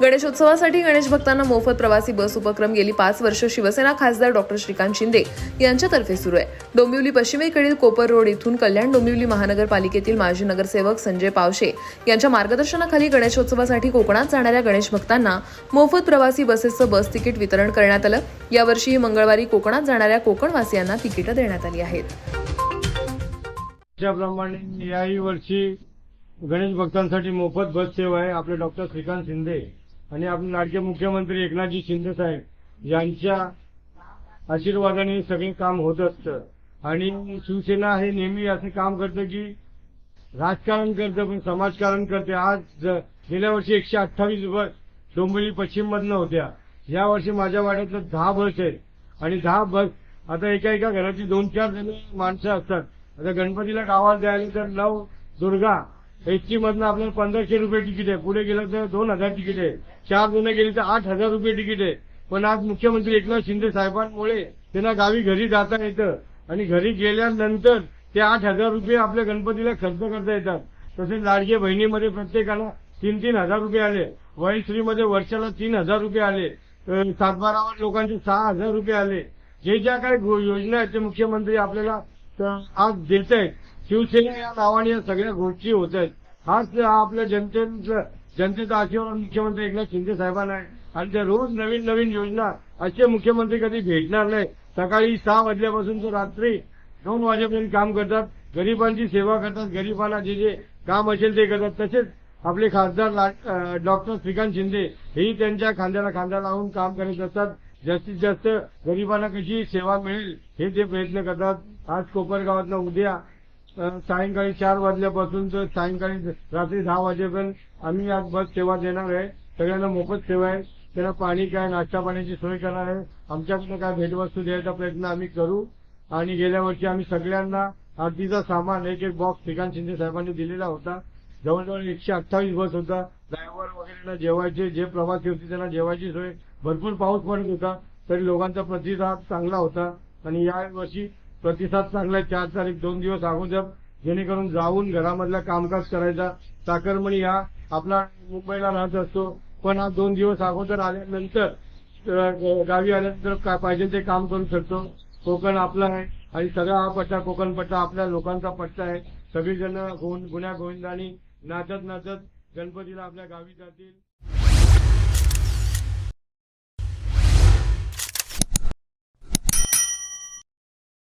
गणेशोत्सवासाठी गणेश भक्तांना मोफत प्रवासी बस उपक्रम गेली पाच वर्ष शिवसेना खासदार डॉक्टर श्रीकांत शिंदे यांच्यातर्फे सुरू आहे. डोंबिवली पश्चिमेकडील कोपर रोड इथून कल्याण डोंबिवली महानगरपालिकेतील माजी नगरसेवक संजय पावशे यांच्या मार्गदर्शनाखाली गणेशोत्सवासाठी कोकणात जाणाऱ्या गणेश भक्तांना मोफत प्रवासी बसेसचं बस तिकीट वितरण करण्यात आलं. यावर्षीही मंगळवारी कोकणात जाणाऱ्या कोकणवासियांना तिकीटं देण्यात आली आहेत. त्याप्रमाणे याही वर्षी गणेश भक्तांसाठी मोफत बस सेवा आहे. आपले डॉक्टर श्रीकांत शिंदे आणि आपले लाडके मुख्यमंत्री एकनाथजी शिंदे साहेब यांच्या आशीर्वादाने सगळे काम होत असतं. आणि शिवसेना हे नेहमी असं काम करतं की राजकारण करतं पण समाजकारण करते. आज गेल्या वर्षी एकशे अठ्ठावीस बस डोंबिवली पश्चिम मधनं होत्या. या वर्षी माझ्या वाड्यातलं दहा बस आहेत. आणि दहा बस आता एका एका घराची दोन चार जण माणसं असतात. आता गणपतीला गावात द्यायला तर नऊ दुर्गा एसटी मधनं आपल्याला पंधराशे रुपये तिकीट आहे. पुढे गेलं तर दोन हजार तिकीट आहे. चार जण गेली तर आठ हजार रुपये तिकीट आहे. पण आज मुख्यमंत्री एकनाथ शिंदे साहेबांमुळे त्यांना गावी घरी जाता येतं. आणि घरी गेल्यानंतर ते आठ हजार रुपये आपल्या गणपतीला खर्च करता येतात. तसेच लाडके बहिणीमध्ये प्रत्येकाला तीन तीन हजार रुपये आले. वयश्रीमध्ये वर्षाला तीन हजार रुपये आले. सातबारावर लोकांचे सहा हजार रुपये आले. जे ज्या काही गो- योजना आहेत ते मुख्यमंत्री आपल्याला तर आज देत आहेत शिवसेना या नावाने या सगळ्या गोष्टी होत आहेत हाच आपल्या जनतेचं जनतेचा आशीर्वाद मुख्यमंत्री एकनाथ शिंदे साहेबांना आहे. आणि त्या रोज नवीन नवीन योजना असे मुख्यमंत्री कधी भेटणार नाही सकाळी सहा वाजल्यापासून तर रात्री दोन वाजेपर्यंत काम करतात. गरिबांची सेवा करतात. गरिबांना जे जे काम असेल ते करतात. तसेच आपले खासदार ला- डॉक्टर श्रीकांत शिंदे हेही त्यांच्या खांद्याला खांदा लावून काम करत असतात. जास्तीत जास्त गरिबांना कशी सेवा मिळेल हे ते प्रयत्न करतात. आज कोपरगावातला उद्या सायंकाळी चार वाजल्यापासून तर सायंकाळी रात्री दहा वाजेपर्यंत आम्ही आज बस सेवा देणार आहे. सगळ्यांना मोफत सेवा आहे. त्यांना पाणी काय नाश्ता पाण्याची सोय करणार आहे. आमच्याकडनं काय भेटवस्तू द्यायचा प्रयत्न आम्ही करू. आणि गेल्या वर्षी आम्ही सगळ्यांना आरतीचा सामान एक एक बॉक्स श्रीकांत शिंदे साहेबांनी दिलेला होता. जवळजवळ एकशे अठ्ठावीस बस होता. ड्रायव्हर वगैरेला जेवायचे जे प्रवासी होते त्यांना जेवायची सोय भरपूर पाऊस पडत होता. तरी लोकांचा प्रतिसाद चांगला होता. आणि या वर्षी प्रतिसाद चांगला आहे. चार तारीख दोन दिवस अगोदर जेणेकरून जाऊन घरामधला कामकाज करायचा. चाकरमणी हा आपला मुंबईला राहत असतो. पण हा दोन दिवस अगोदर आल्यानंतर गावी आल्यानंतर काय पाहिजे ते काम करू शकतो. कोकण आपला आहे. आणि सगळा हा पट्टा कोकण पट्टा आपल्या लोकांचा पट्टा आहे. सगळीजण गुन्ह्या गोविंदानी नाचत नाचत गणपतीला आपल्या गावी जातील.